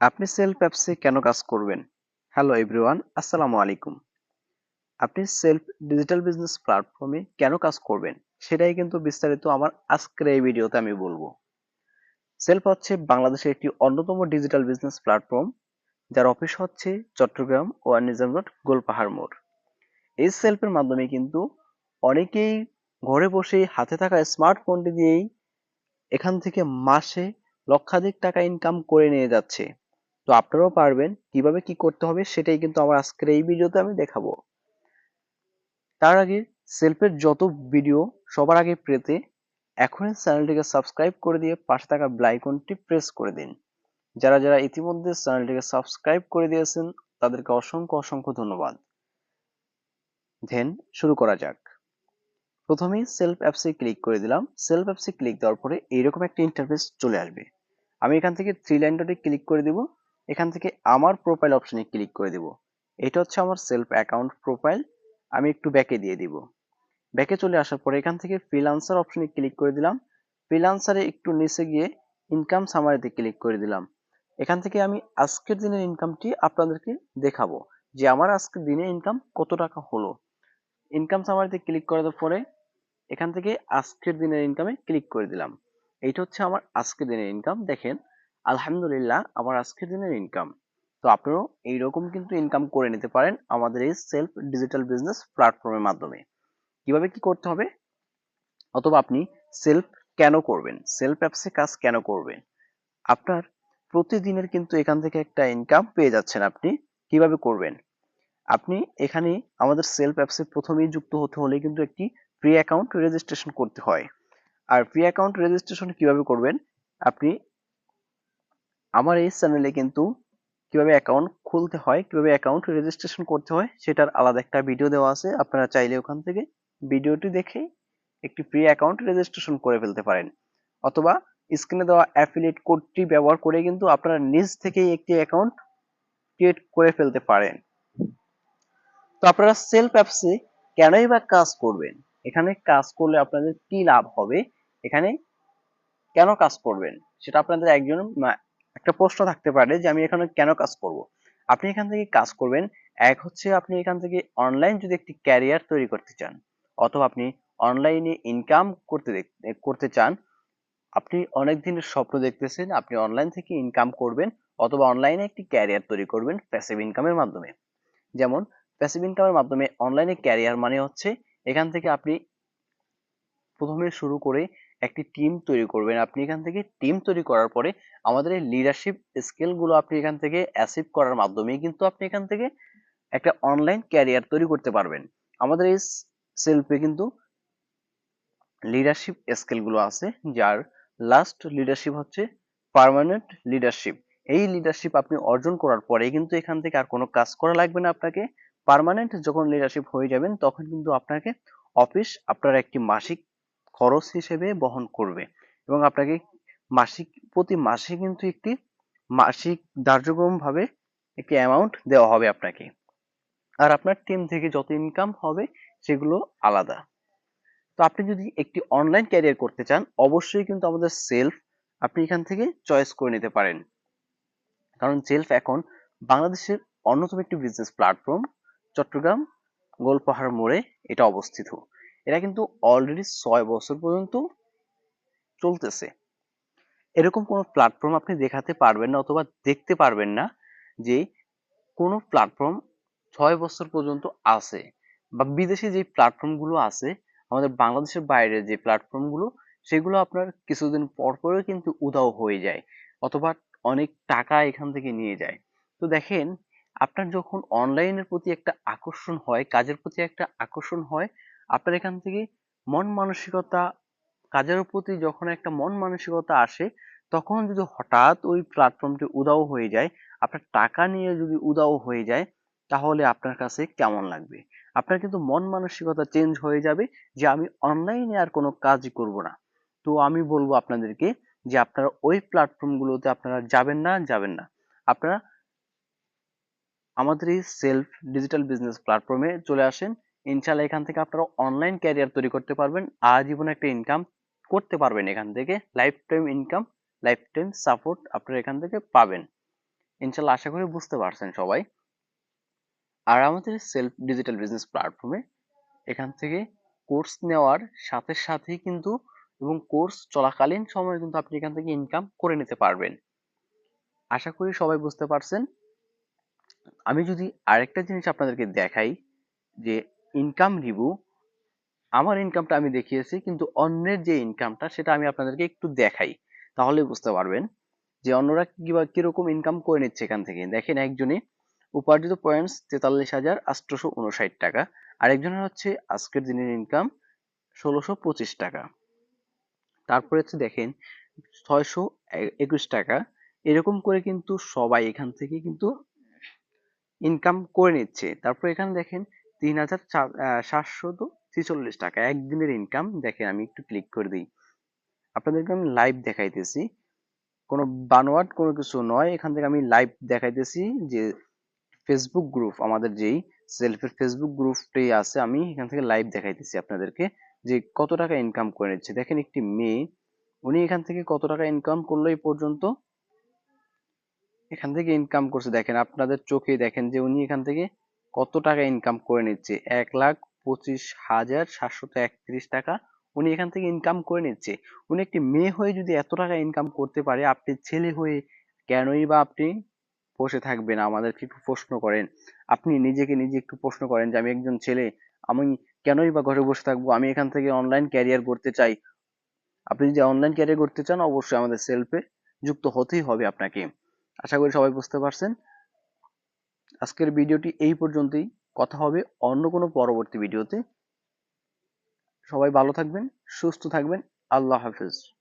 আপনি সেলফ অ্যাপসে কেন কাজ করবেন? হ্যালো এভরিওয়ান আসসালামু আলাইকুম। আপনি সেলফ ডিজিটাল বিজনেস প্ল্যাটফর্মে কেন কাজ করবেন? সেটাই কিন্তু বিস্তারিত আমার আজকের এই ভিডিওতে আমি বলব। সেলফ হচ্ছে বাংলাদেশের একটি অন্যতম ডিজিটাল বিজনেস প্ল্যাটফর্ম যার অফিস হচ্ছে চট্টগ্রাম ও নিজামগড় গোলপাহাড় মোড়। এই সেলফের মাধ্যমে কিন্তু অনেকেই ঘরে বসে হাতে থাকা স্মার্টফোনটি দিয়েই এখান থেকে মাসে লক্ষাধিক টাকা ইনকাম করে নিয়ে যাচ্ছে। তো আপনারাও পারবেন কীভাবে কি করতে হবে সেটাই কিন্তু আমার আজকের এই ভিডিওতে আমি দেখাবো। তার আগে সেলফের যত ভিডিও সবার আগে পেতে এখনই চ্যানেলটিকে সাবস্ক্রাইব করে দিয়ে পাশে থাকা ব্লাইকনটি প্রেস করে দিন। যারা যারা ইতিমধ্যে চ্যানেলটিকে সাবস্ক্রাইব করে দিয়েছেন তাদেরকে অসংখ্য অসংখ্য ধন্যবাদ। দেন শুরু করা যাক। প্রথমেই সেলফ অ্যাপসে ক্লিক করে দিলাম। সেলফ অ্যাপসে ক্লিক দেওয়ার পরে এইরকম একটা ইন্টারফেস চলে আসবে। আমি এখান থেকে থ্রি লাইন ডটে ক্লিক করে দিব। এখান থেকে আমার প্রোফাইল অপশনে ক্লিক করে দিব। এটা হচ্ছে আমার সেলফ অ্যাকাউন্ট প্রোফাইল আমি একটু ব্যাকে দিয়ে দিব। ব্যাকে চলে আসার পরে এখান থেকে ফ্রিলান্সার অপশনে ক্লিক করে দিলাম। ফ্রিলান্সারে একটু নিচে গিয়ে ইনকাম সামারিতে ক্লিক করে দিলাম। এখান থেকে আমি আজকের দিনের ইনকামটি আপনাদেরকে দেখাবো যে আমার আজকের দিনে ইনকাম কত টাকা হলো। ইনকাম সামারিতে ক্লিক করার পরে এখান থেকে আজকের দিনের ইনকামে ক্লিক করে দিলাম। এইটা হচ্ছে আমার আজকের দিনের ইনকাম দেখেন। আলহামদুলিল্লাহ, আমার আজকের দিনের ইনকাম তো আপনারাও এইরকম কিন্তু ইনকাম করে নিতে পারেন আমাদের এই সেলফ ডিজিটাল বিজনেস প্ল্যাটফর্মের মাধ্যমে। কীভাবে কি করতে হবে? অথবা আপনি সেলফ কেন করবেন? সেলফ অ্যাপসে কাজ কেন করবেন? আপনার প্রতিদিনের কিন্তু এখান থেকে একটা ইনকাম পেয়ে যাচ্ছেন আপনি। কীভাবে করবেন? আপনি এখানে আমাদের সেলফ অ্যাপসে প্রথমেই যুক্ত হতে হলে কিন্তু একটি ফ্রি অ্যাকাউন্ট রেজিস্ট্রেশন করতে হয়। আর ফ্রি অ্যাকাউন্ট রেজিস্ট্রেশন কীভাবে করবেন? আপনি আমার এই চ্যানেলে কিন্তু কীভাবে অ্যাকাউন্ট খুলতে হয়, কীভাবে অ্যাকাউন্ট রেজিস্ট্রেশন করতে হয়, সেটার আলাদা একটা ভিডিও দেওয়া আছে। আপনারা চাইলে ওখান থেকে ভিডিওটি দেখে একটি ফ্রি অ্যাকাউন্ট রেজিস্ট্রেশন করে ফেলতে পারেন। অথবা স্ক্রিনে দেওয়া অ্যাফিলিয়েট কোডটি ব্যবহার করে কিন্তু আপনারা নিজ থেকেই একটি অ্যাকাউন্ট ক্রিয়েট করে ফেলতে পারেন। তো আপনারা সেলফ অ্যাপসে কেনই বা কাজ করবেন? এখানে কাজ করলে আপনাদের কি লাভ হবে? এখানে কেন কাজ করবেন? সেটা আপনাদের একজন একটা প্রশ্ন থাকতে পারে যে আমি এখানে কেন কাজ করব? আপনি এখান থেকে কাজ করবেন। এক হচ্ছে আপনি এখান থেকে অনলাইন যদি একটি ক্যারিয়ার তৈরি করতে চান, অথবা আপনি অনলাইনে ইনকাম করতে করতে চান, আপনি অনেক দিনের স্বপ্ন দেখতেছেন, আপনি অনলাইন থেকে ইনকাম করবেন, অথবা অনলাইনে একটি ক্যারিয়ার তৈরি করবেন প্যাসিভ ইনকামের মাধ্যমে। যেমন প্যাসিভ ইনকামের মাধ্যমে অনলাইনে ক্যারিয়ার মানে হচ্ছে, এখান থেকে আপনি প্রথমে শুরু করে একটি টিম তৈরি করবেন। আপনি এখান থেকে টিম তৈরি করার পরে আমাদের এই লিডারশিপ স্কিলগুলো আপনি এখান থেকে অ্যাচিভ করার মাধ্যমে কিন্তু আপনি এখান থেকে একটা অনলাইন ক্যারিয়ার তৈরি করতে পারবেন। আমাদের এই সেলফে কিন্তু লিডারশিপ স্কিলগুলো আছে, যার লাস্ট লিডারশিপ হচ্ছে পার্মানেন্ট লিডারশিপ এই লিডারশিপ আপনি অর্জন করার পরে কিন্তু এখান থেকে আর কোনো কাজ করা লাগবে না আপনাকে। পার্মানেন্ট যখন লিডারশিপ হয়ে যাবেন, তখন কিন্তু আপনাকে অফিস আপনার একটি মাসিক খরচ হিসেবে বহন করবে। এবং আপনাকে মাসিক, প্রতি মাসে কিন্তু একটি মাসিক ভাবে একটি অ্যামাউন্ট দেওয়া হবে আপনাকে। আর আপনার টিম থেকে যত ইনকাম হবে সেগুলো আলাদা। তো আপনি যদি একটি অনলাইন ক্যারিয়ার করতে চান, অবশ্যই কিন্তু আমাদের সেলফ আপনি এখান থেকে চয়েস করে নিতে পারেন। কারণ সেলফ এখন বাংলাদেশের অন্যতম একটি বিজনেস প্ল্যাটফর্ম চট্টগ্রাম গোলপাহাড় মোড়ে এটা অবস্থিত। এটা কিন্তু অলরেডি ছয় বছর পর্যন্ত চলতেছে। এরকম কোনো প্ল্যাটফর্ম আপনি দেখাতে পারবেন না অথবা দেখতে পারবেন না যে কোনো প্ল্যাটফর্ম ছয় বছর পর্যন্ত আছে বা বিদেশি যে প্ল্যাটফর্মগুলো আছে, আমাদের বাংলাদেশের বাইরে যে প্ল্যাটফর্মগুলো সেগুলো আপনার কিছুদিন পর পরে কিন্তু উদাও হয়ে যায় অথবা অনেক টাকা এখান থেকে নিয়ে যায়। তো দেখেন, আপনার যখন অনলাইনের প্রতি একটা আকর্ষণ হয়, কাজের প্রতি একটা আকর্ষণ হয় আপনার এখান থেকে মন মানসিকতা, কাজের প্রতি যখন একটা মন মানসিকতা আসে, তখন যদি হঠাৎ ওই প্ল্যাটফর্মটি উদাও হয়ে যায়, আপনার টাকা নিয়ে যদি উদাও হয়ে যায়, তাহলে আপনার কাছে কেমন লাগবে? আপনার কিন্তু মন মানসিকতা চেঞ্জ হয়ে যাবে যে আমি অনলাইনে আর কোনো কাজই করব না। তো আমি বলব আপনাদেরকে যে আপনারা ওই প্ল্যাটফর্মগুলোতে আপনারা যাবেন না যাবেন না। আপনারা আমাদের এই সেলফ ডিজিটাল বিজনেস প্ল্যাটফর্মে চলে আসেন। ইনশাল্লাহ এখান থেকে আপনারা অনলাইন ক্যারিয়ার তৈরি করতে পারবেন, আজীবন একটা ইনকাম করতে পারবেন এখান থেকে। Life time income life time support আপনারা এখান থেকে পাবেন। ইনশাল্লাহ আশা করি বুঝতে পারছেন সবাই। আর আমাদের সেলফ ডিজিটাল বিজনেস প্ল্যাটফর্মে এখান থেকে কোর্স নেওয়ার সাথে সাথেই কিন্তু এবং কোর্স চলাকালীন সময় কিন্তু আপনি এখান থেকে ইনকাম করে নিতে পারবেন। আশা করি সবাই বুঝতে পারছেন। আমি যদি আরেকটা জিনিস আপনাদেরকে দেখাই যে ইনকাম রিভিউ আমার ইনকামটা আমি দেখিয়েছি, কিন্তু অন্যের যে ইনকামটা সেটা আমি আপনাদেরকে একটু দেখাই, তাহলে বুঝতে পারবেন যে অন্যরা কীভাবে কীরকম ইনকাম করে নিচ্ছে এখান থেকে। দেখেন একজনে উপার্জিত পয়েন্টস তেতাল্লিশ হাজার আটশোশো উনষাট টাকা, আরেকজনের হচ্ছে আজকের দিনের ইনকাম ষোলোশো পঁচিশ টাকা। তারপরে হচ্ছে দেখেন ছয়শো একুশ টাকা, এরকম করে কিন্তু সবাই এখান থেকে কিন্তু ইনকাম করে নিচ্ছে। তারপর এখানে দেখেন তিন হাজার সাতশত ছেচল্লিশ টাকা। একদিনের ইনকাম দেখেন আমি একটু ক্লিক করে দিই। আপনাদেরকে আমি লাইভ দেখাইতেছি। কোনো বানোয়াট কোনো কিছু নয়। এখান থেকে আমি লাইভ দেখাইতেছি যে ফেসবুক গ্রুপ আমাদের যেই সেলফের ফেসবুক গ্রুপটি আছে, আমি এখান থেকে লাইভ দেখাইতেছি আপনাদেরকে যে কত টাকা ইনকাম করে নিচ্ছে। দেখেন একটি মেয়ে, উনি এখান থেকে কত টাকা ইনকাম করল এই পর্যন্ত? এখান থেকে ইনকাম করছে। দেখেন আপনাদের চোখে দেখেন যে উনি এখান থেকে কত টাকা ইনকাম করে নিচ্ছে? এক লাখ পঁচিশ হাজার সাতশত একত্রিশ টাকা উনি এখান থেকে ইনকাম করে নিচ্ছে। উনি একটি মেয়ে হয়ে যদি এত টাকা ইনকাম করতে পারে, আপনি ছেলে হয়ে কেনই বা আপনি বসে থাকবেন? আমাদেরকে একটু প্রশ্ন করেন। আপনি নিজেকে নিজে একটু প্রশ্ন করেন যে, আমি একজন ছেলে, আমি কেনই বা ঘরে বসে থাকব? আমি এখান থেকে অনলাইন ক্যারিয়ার করতে চাই। আপনি যদি অনলাইন ক্যারিয়ার করতে চান, অবশ্যই আমাদের সেলফে যুক্ত হতেই হবে আপনাকে। আশা করি সবাই বুঝতে পারছেন। আজকের ভিডিওটি এই পর্যন্তই। কথা হবে অন্য কোনো পরবর্তী ভিডিওতে। সবাই ভালো থাকবেন, সুস্থ থাকবেন। আল্লাহ হাফিজ।